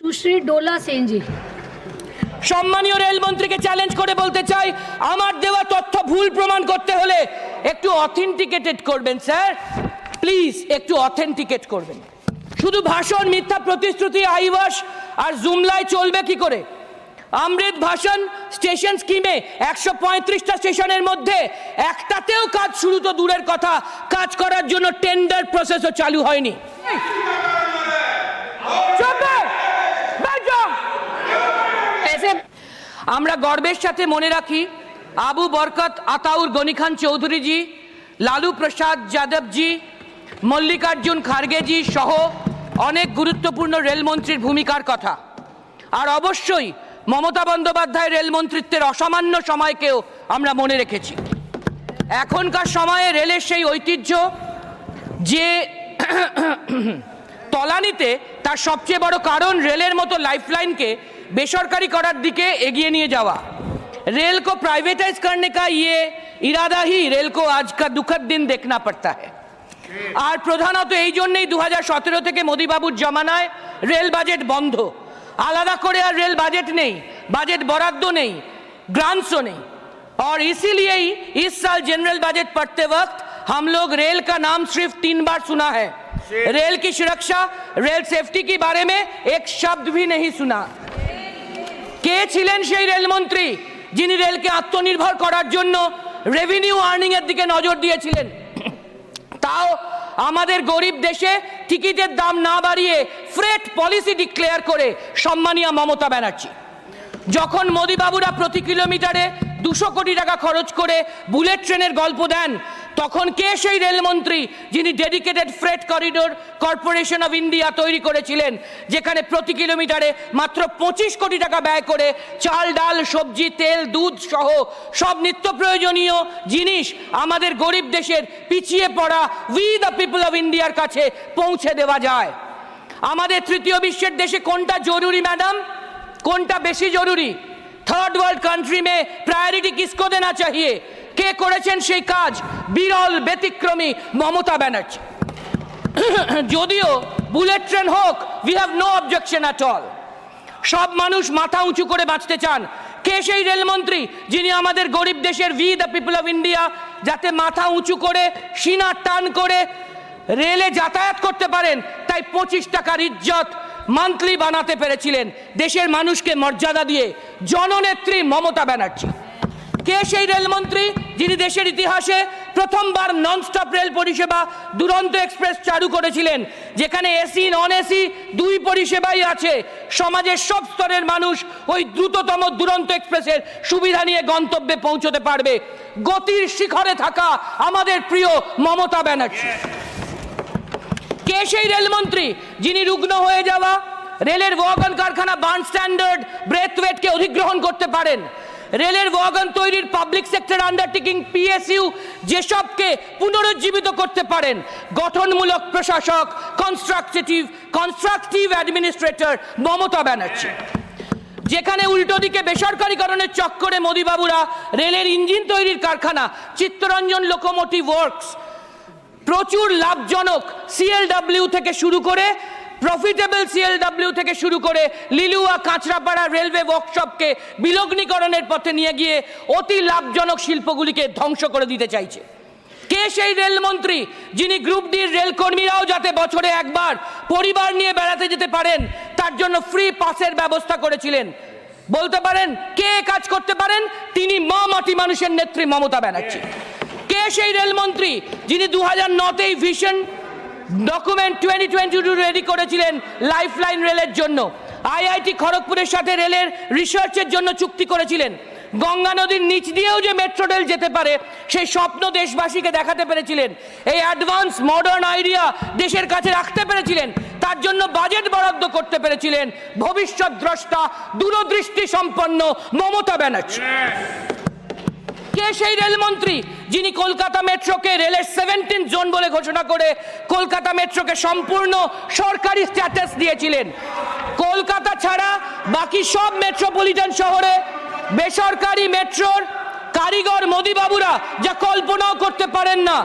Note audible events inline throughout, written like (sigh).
সুশ্রী Dola CNG. সম্মানীয় রেলমন্ত্রীকে challenge করে বলতে চাই আমার দেওয়া তথ্য ভুল প্রমাণ করতে হলে একটু অথেন্টিকেটেড করবেন স্যার প্লিজ একটু অথেন্টিকেট করবেন। শুধু ভাষণ মিথ্যা প্রতিশ্রুতি আইওয়াস আর জুমলায় চলবে কি করে? অমৃত ভাষণ স্টেশন স্কিমে একশো পঁয়ত্রিশটা স্টেশনের মধ্যে একটাতেও কাজ শুরু তো দূরের কথা কাজ করার জন্য টেন্ডার প্রসেসও চালু হয়নি। আমরা গর্বের সাথে মনে রাখি আবু বরকত আতাউর গনি খান চৌধুরীজি, লালু প্রসাদ যাদবজি, মল্লিকার্জুন খার্গেজি সহ অনেক গুরুত্বপূর্ণ রেলমন্ত্রীর ভূমিকার কথা। আর অবশ্যই মমতা বন্দ্যোপাধ্যায় রেলমন্ত্রিত্বের অসামান্য সময়কেও আমরা মনে রেখেছি। এখনকার সময়ে রেলের সেই ঐতিহ্য যে (clears throat) তলানিতে তার সবচেয়ে বড় কারণ রেলের মতো লাইফলাইনকে बेसरकारी करार दिखे एगिए नहीं जावा। रेल को प्राइवेटाइज करने का ये इरादा ही रेल को आज का दुखद दिन देखना पड़ता है। और प्रधानतः तो यही दो हज़ार सतर মোদিবাবুর मोदी बाबू जमाना रेल बजेट बंध आलदा रेल बजेट नहीं बजेट बरद्द नहीं ग्रांसो नहीं। और इसीलिए ही इस साल जनरल बजट पढ़ते वक्त हम लोग रेल का नाम सिर्फ़ तीन बार सुना है। रेल की सुरक्षा रेल सेफ्टी के बारे में एक शब्द भी नहीं सुना। কে ছিলেন সেই রেলমন্ত্রী যিনি রেলকে আত্মনির্ভর করার জন্য রেভিনিউ আর্নিং এর দিকে নজর দিয়েছিলেন? তাও আমাদের গরিব দেশে টিকিটের দাম না বাড়িয়ে ফ্রেট পলিসি ডিক্লেয়ার করে সম্মানীয় মমতা ব্যানার্জি। যখন মোদিবাবুরা প্রতি কিলোমিটারে দুশো কোটি টাকা খরচ করে বুলেট ট্রেনের গল্প দেন তখন কে সেই রেলমন্ত্রী যিনি dedicated freight corridor corporation of India তৈরি করেছিলেন, যেখানে প্রতি কিলোমিটারে মাত্র পঁচিশ কোটি টাকা ব্যয় করে চাল, ডাল, সবজি, তেল, দুধ সহ সব নিত্য প্রয়োজনীয় জিনিস আমাদের গরিব দেশের পিছিয়ে পড়া উই দ্য পিপল অফ ইন্ডিয়ার কাছে পৌঁছে দেওয়া যায়। আমাদের তৃতীয় বিশ্বের দেশে কোনটা জরুরি ম্যাডাম কোনটা বেশি জরুরি? থার্ড ওয়ার্ল্ড কান্ট্রি মে প্রায়োরিটি কিসকো দেনা চাহিয়ে কে করেছেন সেই কাজ? বিরল, ব্যতিক্রমী মমতা ব্যানার্জি। যদিও বুলেট ট্রেন হোক we have no objection at all সব মানুষ মাথা উঁচু করে বাঁচতে চান। কে সেই রেলমন্ত্রী যিনি আমাদের গরিব দেশের we the people of India যাতে মাথা উঁচু করে সিনা টান করে রেলে যাতায়াত করতে পারেন? তাই পঁচিশ টাকার ইজ্জত মান্থলি বানাতে পেরেছিলেন দেশের মানুষকে মর্যাদা দিয়ে জননেত্রী মমতা ব্যানার্জি। কে সেই রেলমন্ত্রী যিনি দেশের ইতিহাসে প্রথমবার ননস্টপ রেল পরিষেবা দুরন্ত এক্সপ্রেস চালু করেছিলেন? যেখানে এসি নন এসি দুই পরিষেবাই আছে। সমাজের সব স্তরের মানুষ ওই দ্রুততম দুরন্ত এক্সপ্রেসের সুবিধা নিয়ে গন্তব্যে পৌঁছতে পারবে। গতির শিখরে থাকা আমাদের প্রিয় মমতা ব্যানার্জি। কে সেই রেলমন্ত্রী যিনি রুগ্ন হয়ে যাওয়া রেলের ওয়াগন কারখানা বার্ন স্ট্যান্ডার্ড ব্রেথওয়েটকে অধিগ্রহণ করতে পারেন? রেলের ওয়াগন তৈরির পাবলিক সেক্টর আন্ডারটেকিং পিএসইউ যেসবকে পুনরুজ্জীবিত করতে পারেন, গঠনমূলক প্রশাসক constructive constructive administrator Mamata Banerjee. যেখানে উল্টো দিকে বেসরকারীকরণের চক্করে মোদিবাবুরা রেলের ইঞ্জিন তৈরির কারখানা, চিত্তরঞ্জন লোকোমোটিভ ওয়ার্কস প্রচুর লাভজনক সিএলডব্লিউ থেকে শুরু করে প্রফিটেবল সিএলডব্লিউ থেকে শুরু করে লিলুয়া কাঁচরাপাড়া রেলওয়ে ওয়ার্কশপকে বিলগ্নীকরণের পথে নিয়ে গিয়ে অতি লাভজনক শিল্পগুলিকে ধ্বংস করে দিতে চাইছে। কে সেই রেলমন্ত্রী যিনি গ্রুপ ডির রেলকর্মীরাও যাতে বছরে একবার পরিবার নিয়ে বেড়াতে যেতে পারেন, তার জন্য ফ্রি পাসের ব্যবস্থা করেছিলেন? বলতে পারেন, কে কাজ করতে পারেন? তিনি মা মাটি মানুষের নেত্রী মমতা ব্যানার্জি। কে সেই রেলমন্ত্রী যিনি দু হাজার নতেই vision document twenty twenty two ready করেছিলেন লাইফ লাইন রেলের জন্য আইআইটি খড়গপুরের সাথে রেলের রিসার্চের জন্য চুক্তি করেছিলেন। গঙ্গা নদীর নিচ দিয়েও যে মেট্রো রেল যেতে পারে, সেই স্বপ্ন দেশবাসীকে দেখাতে পেরেছিলেন। এই অ্যাডভান্স মডার্ন আইডিয়া দেশের কাছে রাখতে পেরেছিলেন। তার জন্য বাজেট বরাদ্দ করতে পেরেছিলেন। ভবিষ্যৎ দ্রষ্টা, দূরদৃষ্টি সম্পন্ন মমতা ব্যানার্জি। কে সেই রেলমন্ত্রী যিনি কলকাতা মেট্রোকে রেলের সেভেন্টিন জোন বলে ঘোষণা করে কলকাতা মেট্রোকে সম্পূর্ণ সরকারি স্ট্যাটাস দিয়েছিলেন। কলকাতা ছাড়া বাকি সব মেট্রোপলিটন শহরে বেসরকারি মেট্রোর কারিগর মোদিবাবুরা যা কল্পনাও করতে পারেন না।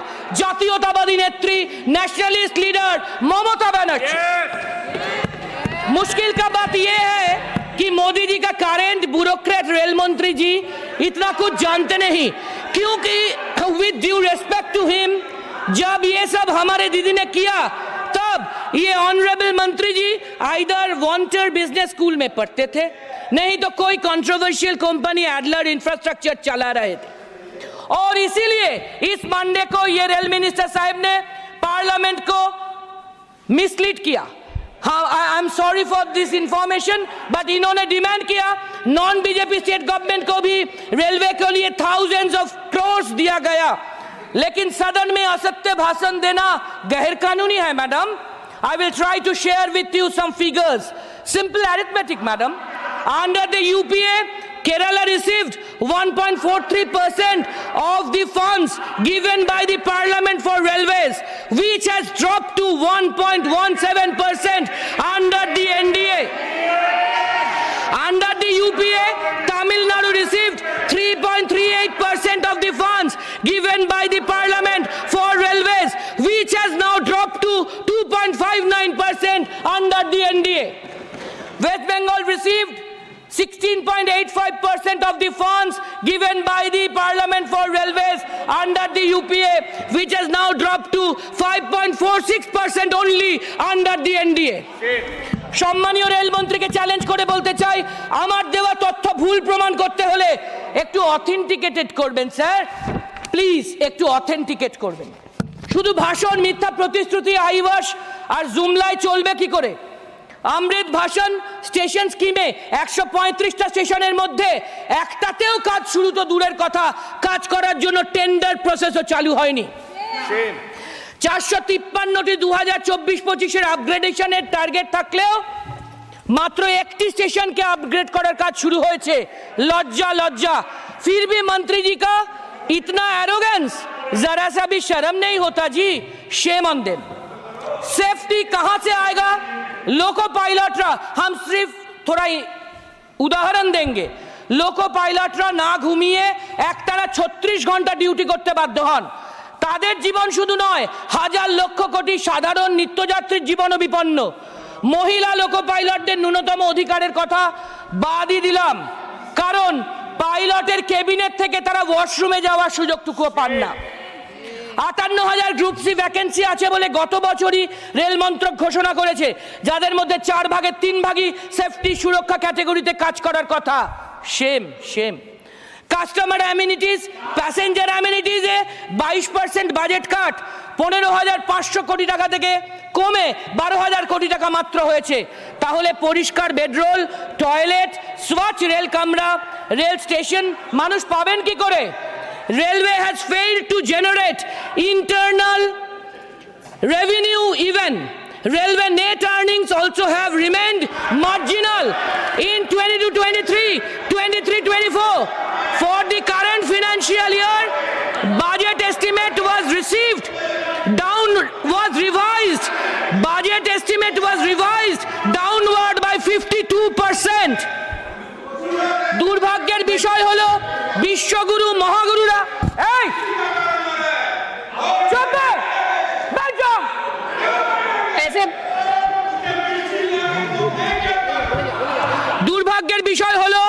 জাতীয়তাবাদী নেত্রী ন্যাশনালিস্ট লিডার মমতা ব্যানার্জি। মুশকিল কা বাত ইয়ে হ্যায় कि मोदी जी का करेंट ब्यूरोक्रेट रेल मंत्री जी इतना कुछ जानते नहीं। क्योंकि with due respect to him जब ये सब हमारे दीदी ने किया, तब ये ऑनरेबल मंत्री ji either went to business school में पढ़ते थे, नहीं तो कोई कंट्रोवर्शियल कंपनी एडलर इंफ्रास्ट्रक्चर चला रहे थे। और इसीलिए इस मंडे को ये रेल मिनिस्टर साहब ने पार्लियामेंट को मिसलीड किया। हाँ I am sorry for this information but इन्होंने डिमांड किया नॉन बीजेपी स्टेट गवर्नमेंट को भी रेलवे के लिए थाउजेंड्स ऑफ़ क्रोर्स दिया गया लेकिन सदन में असत्य भाषण देना गैर कानूनी है madam I will try to share with you some figures. Simple arithmetic, madam. Under the UPA, Kerala received 1.43% of the funds given by the Parliament for railways, which has dropped to 1.17% under the NDA. Under the UPA, Tamil Nadu received 3.38% of the funds given by the Parliament for railways, which has now dropped to 2.59% under the NDA. West Bengal received 16.85% of the funds given by the Parliament for Railways under the UPA, which has now dropped to 5.46% only under the NDA. সম্মানীয় রেলমন্ত্রীকে challenge করে বলতে চাই আমার দেওয়া তথ্য ভুল প্রমাণ করতে হলে একটু অথেন্টিকেটেড করবেন স্যার। প্লিজ একটু অথেন্টিকেট করবেন। শুধু ভাষণ মিথ্যা প্রতিশ্রুতি আইবাস আর জুমলায় চলবে কি করে? অমৃত ভাষণ স্টেশন স্কিমে একশো পঁয়ত্রিশটা স্টেশনের মধ্যে একটাতেও কাজ শুরু তো দূরের কথা। কাজ করার জন্য টেন্ডার প্রসেসও চালু হয়নি। চারশো তিপ্পান্নটি দু হাজার চব্বিশ পঁচিশের আপগ্রেডেশনের টার্গেট থাকলেও মাত্র একটি স্টেশনকে আপগ্রেড করার কাজ শুরু হয়েছে। লজ্জা লজ্জা। ফির ভি মন্ত্রীজি কা ইতনা অ্যারোগেন্স জরা সা ভি শরম নেই হতা জি শেম অন सेफ्टी कहां से आएगा? लोको पायलटरा हम सिर्फ थोड़ा উদাহরণ দেঙ্গে লোকো পাইলটরা না ঘুমিয়ে একটানা ছত্রিশ ঘণ্টা ডিউটি করতে বাধ্য হন তাদের জীবন শুধু নয় হাজার লক্ষ কোটি সাধারণ নিত্যযাত্রীর জীবনও বিপন্ন মহিলা লোকো পাইলটদের ন্যূনতম অধিকারের কথা বাদই দিলাম কারণ পাইলটের কেবিনেট থেকে তারা ওয়াশরুমে যাওয়ার সুযোগটুকুও পান না আটান্ন হাজার গ্রুপ সি ভ্যাকেন্সি আছে বলে গত বছরই রেল মন্ত্রক ঘোষণা করেছে, যাদের মধ্যে চার ভাগের তিন ভাগই সেফটি সুরক্ষা ক্যাটেগরিতে কাজ করার কথা। Same same customer amenities passenger অ্যামিনিটিসে বাইশ পার্সেন্ট বাজেট কাট পনেরো হাজার পাঁচশো কোটি টাকা থেকে কমে বারো হাজার কোটি টাকা মাত্র হয়েছে। তাহলে পরিষ্কার বেডরোল টয়লেট স্বচ্ছ রেল কামরা রেল স্টেশন মানুষ পাবেন কি করে? Railway has failed to generate internal revenue even. Railway net earnings also have remained marginal in 22 23 23 24 for the current financial year budget estimate was received down was revised. Budget estimate was revised downward by 52 percent দুর্ভাগ্যের বিষয় হল বিশ্বগুরু মহাগুরুরা। এই! দুর্ভাগ্যের বিষয় হলো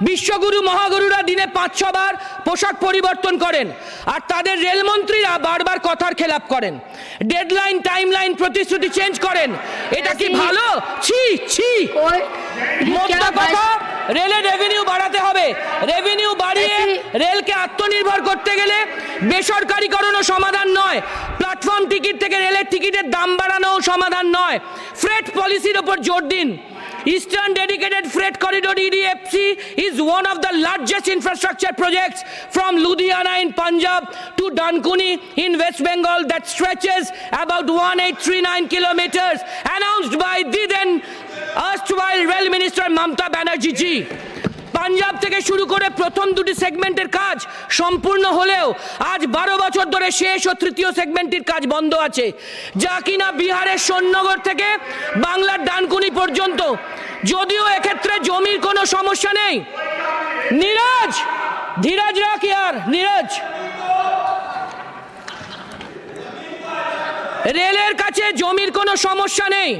বিশ্বগুরু মহাগুরুরা দিনে পাঁচ ছবার পোশাক পরিবর্তন করেন আর তাদের রেলমন্ত্রীরা বারবার কথার খেলাপ করেন। ডেডলাইন টাইমলাইন প্রতিশ্রুতি চেঞ্জ করেন। এটা কি ভালো? ছি ছি। কথা? রেলের রেভিনিউ বাড়াতে হবে। রেভিনিউ বাড়িয়ে রেলকে আত্মনির্ভর করতে গেলে বেসরকারিকরণও সমাধান নয়। প্ল্যাটফর্ম টিকিট থেকে রেলের টিকিটের দাম বাড়ানোও সমাধান নয়। ফ্রেট পলিসির ওপর জোর দিন। Eastern dedicated freight corridor EDFC is one of the largest infrastructure projects from Ludhiana in Punjab to Dankuni in West Bengal that stretches about one eight three nine kilometres announced by the then erstwhile Rail Minister Mamta Banerjee ji. Punjab থেকে শুরু করে প্রথম দুটি সেগমেন্টের কাজ সম্পূর্ণ হলেও আজ বারো বছর ধরে শেষ ও তৃতীয় সেগমেন্টটির কাজ বন্ধ আছে। যা কিনা বিহারের সন্নগর থেকে বাংলার ডানকুনি পর্যন্ত। যদিও এক্ষেত্রে জমির কোনো সমস্যা নেই। নীরজ, ধীরজ রাখ ইয়ার নীরজ। রেলের কাছে জমির কোনো সমস্যা নেই।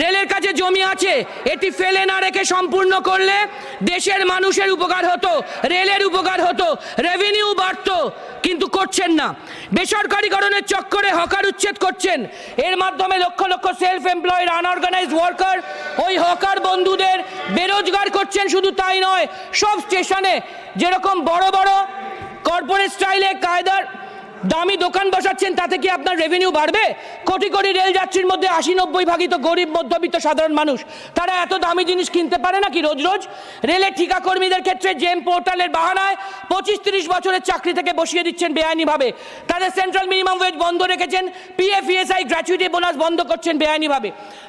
রেলের কাছে জমি আছে, এটি ফেলে না রেখে সম্পূর্ণ করলে দেশের মানুষের উপকার হতো, রেলের উপকার হতো রেভিনিউ বাড়তো, কিন্তু করছেন না। বেসরকারীকরণের চক্করে হকার উচ্ছেদ করছেন। এর মাধ্যমে lakh lakh self employed unorganised worker ওই হকার বন্ধুদের বেরোজগার করছেন, শুধু তাই নয়, সব স্টেশনে যেরকম বড় বড় কর্পোরেট স্টাইলে কায়দার দামি দোকান বসাচ্ছেন, তাতে কি আপনার রেভিনিউ বাড়বে? কোটি কোটি রেল যাত্রীর মধ্যে আশি নব্বই ভাগই তো গরিব, মধ্যবিত্ত, সাধারণ মানুষ, তারা এত দামি জিনিস কিনতে পারে নাকি রোজ রোজ? রেলের ঠিকা কর্মীদের ক্ষেত্রে জেম পোর্টালের বাহানায় পঁচিশ তিরিশ বছরের চাকরি থেকে বসিয়ে দিচ্ছেন বেআইনিভাবে। তাদের সেন্ট্রাল মিনিমাম ওয়েজ বন্ধ রেখেছেন পিএফ ইএসআই গ্র্যাচুইটি বোনাস বন্ধ করছেন বেআইনিভাবে।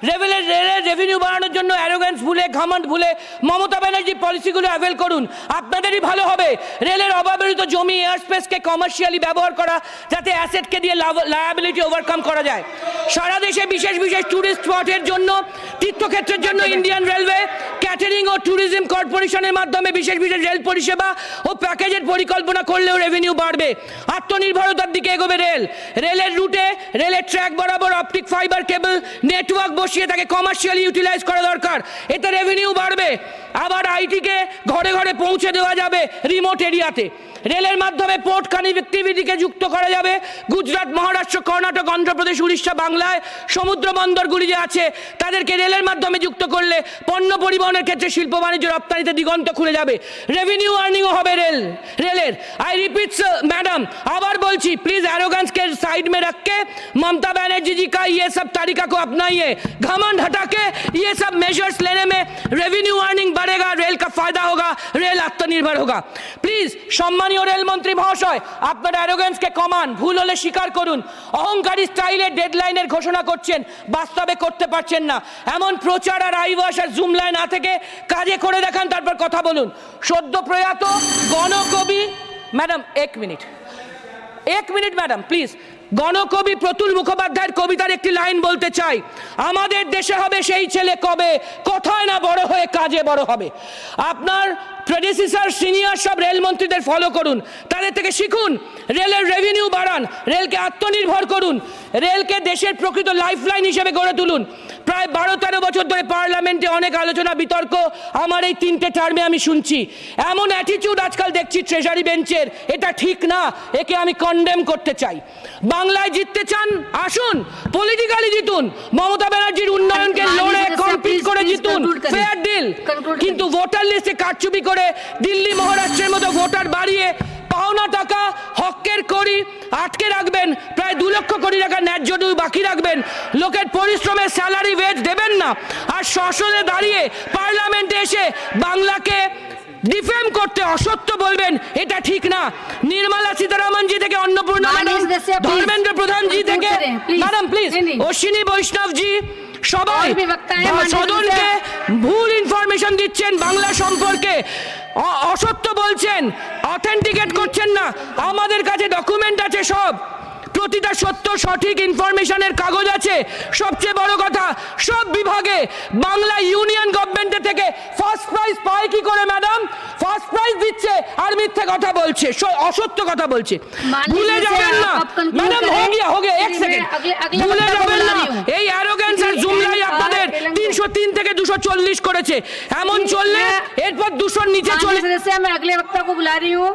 রেলের রেলের রেভিনিউ বাড়ানোর জন্য অ্যারোগেন্স ভুলে ঘামন্ড ভুলে মমতা ব্যানার্জি পলিসিগুলো অ্যাভেল করুন। আপনাদেরই ভালো হবে। রেলের অব্যবহৃত জমি এয়ার স্পেসকে কমার্শিয়ালি ব্যবহার করা যাতে অ্যাসেটকে দিয়ে লায়াবিলিটি ওভারকাম করা যায়। সারা দেশে বিশেষ বিশেষ ট্যুরিস্ট স্পটের জন্য তীর্থক্ষেত্রের জন্য ইন্ডিয়ান রেলওয়ে ক্যাটারিং ও ট্যুরিজম কর্পোরেশনের মাধ্যমে বিশেষ বিশেষ রেল পরিষেবা ও প্যাকেজের পরিকল্পনা করলেও রেভিনিউ বাড়বে। আত্মনির্ভরতার দিকে এগোবে রেল রেলের রুটে রেলের ট্র্যাক বরাবর অপটিক ফাইবার কেবল নেটওয়ার্ক বসিয়ে তাকে কমার্শিয়ালি ইউটিলাইজ করা দরকার। এতে রেভিনিউ বাড়বে। আবার আইটিকে ঘরে ঘরে পৌঁছে দেওয়া যাবে রিমোট এরিয়াতে রেলের মাধ্যমে পোর্ট কানেক্টিভিটিকে যুক্ত করা যাবে গুজরাট মহারাষ্ট্র কর্ণাটক অন্ধ্রপ্রদেশ উড়িষ্যা বাংলায় সমুদ্র বন্দরগুলি যে আছে তাদেরকে রেলের মাধ্যমে যুক্ত করলে পণ্য পরিবহনের ক্ষেত্রে শিল্প বাণিজ্য রপ্তানিতে দিগন্ত খুলে যাবে রেভিনিউ আর্নিংও হবে রেল রেলের আই রিপিট मैडम আবার বলছি प्लीज एरोगेंस के साइड में रख के ममता बनर्जी जी का ये सब तरीका को अपनाइए घमंड हटा के ये सब मेजर्स लेने में रेवेन्यू अर्निंग बढ़ेगा रेल का फायदा होगा रेल आत्मनिर्भर होगा প্লিজ সম্মানীয় রেলমন্ত্রী মহাশয় আপনার অ্যারোগেন্সকে কমান ভুল হলে স্বীকার করুন অহংকারী স্টাইলে ডেডলাইনের ঘোষণা করছেন বাস্তবে করতে পারছেন না এমন প্রচার আর আইবাস আর জুম লাইন না থেকে কাজে করে দেখান তারপর কথা বলুন সদ্য প্রয়াত গণকবি ম্যাডাম এক মিনিট এক মিনিট ম্যাডাম প্লিজ গণকবি প্রতুল মুখোপাধ্যায়ের কবিতার একটি লাইন বলতে চাই, আমাদের দেশে হবে সেই ছেলে কবে? কোথায় না বড় হয়ে কাজে বড় হবে? আপনার প্রেডিসিসার সিনিয়র সব রেলমন্ত্রীদের ফলো করুন। তাদের থেকে শিখুন রেলের রেভিনিউ বাড়ান রেলকে আত্মনির্ভর করুন রেলকে দেশের প্রকৃত লাইফলাইন হিসেবে গড়ে তুলুন। প্রায় বারো তেরো বছর ধরে পার্লামেন্টে অনেক আলোচনা বিতর্ক আমার এই তিনটে টার্মে আমি শুনছি। এমন অ্যাটিটিউড আজকাল দেখছি ট্রেজারি বেঞ্চের এটা ঠিক না একে আমি কন্ডেম করতে চাই। বাংলায় জিততে চান আসুন পলিটিক্যালি জিতুন মমতা ব্যানার্জির উন্নয়নকে লড়ে কমপ্লিট করে জিতুন ফেয়ার ডিল কিন্তু ভোটার লিস্টে কারচুপি করে করে দিল্লি মহারাষ্ট্রের মতো ভোটার বাড়িয়ে পাওনা টাকা হকের করি আটকে রাখবেন প্রায় দু লক্ষ কোটি টাকা ন্যায্য দুই বাকি রাখবেন। লোকের পরিশ্রমের স্যালারি ওয়েজ দেবেন না। আর সশনে দাঁড়িয়ে পার্লামেন্টে এসে বাংলাকে ডিফেম করতে অসত্য বলবেন এটা ঠিক না। নির্মলা সীতারামনজি থেকে অন্নপূর্ণা ম্যাডাম ধর্মেন্দ্র প্রধানজি থেকে ম্যাডাম প্লিজ অশ্বিনী বৈষ্ণবজি সবাই সদনকে ভুল ইনফরমেশন দিচ্ছেন বাংলা সম্পর্কে। অসত্য বলছেন অথেন্টিকেট করছেন না। আমাদের কাছে ডকুমেন্ট আছে সব। প্রতিটা সত্য সঠিক ইনফরমেশনের কাগজ আছে সবচেয়ে বড় কথা সব বিভাগে বাংলা ইউনিয়ন গভর্নমেন্টের থেকে ফার্স্ট প্রাইজ পায় কি করে ম্যাডাম ফার্স্ট প্রাইজ দিচ্ছে আর মিথ্যে কথা বলছে স- অসত্য কথা বলছে माननीय ভুলে सदस्य, যাবেন না आप conclude ম্যাডাম करें। হো গিয়া হো গিয়া এক मैं সেকেন্ড अगले- अगले ভুলে वक्ता को যাবেন बुला না रही हूँ। এই arrogance R Please, জুমলাই and, uh, আপনাদের तेलंगाना- তিনশো তিন থেকে দুশো চল্লিশ করেছে এমন Please, চললে मैं- এরপর দুশোর নিচে माननीय চলে सदस्य मैं अगले वक्ता को बुला रही हूँ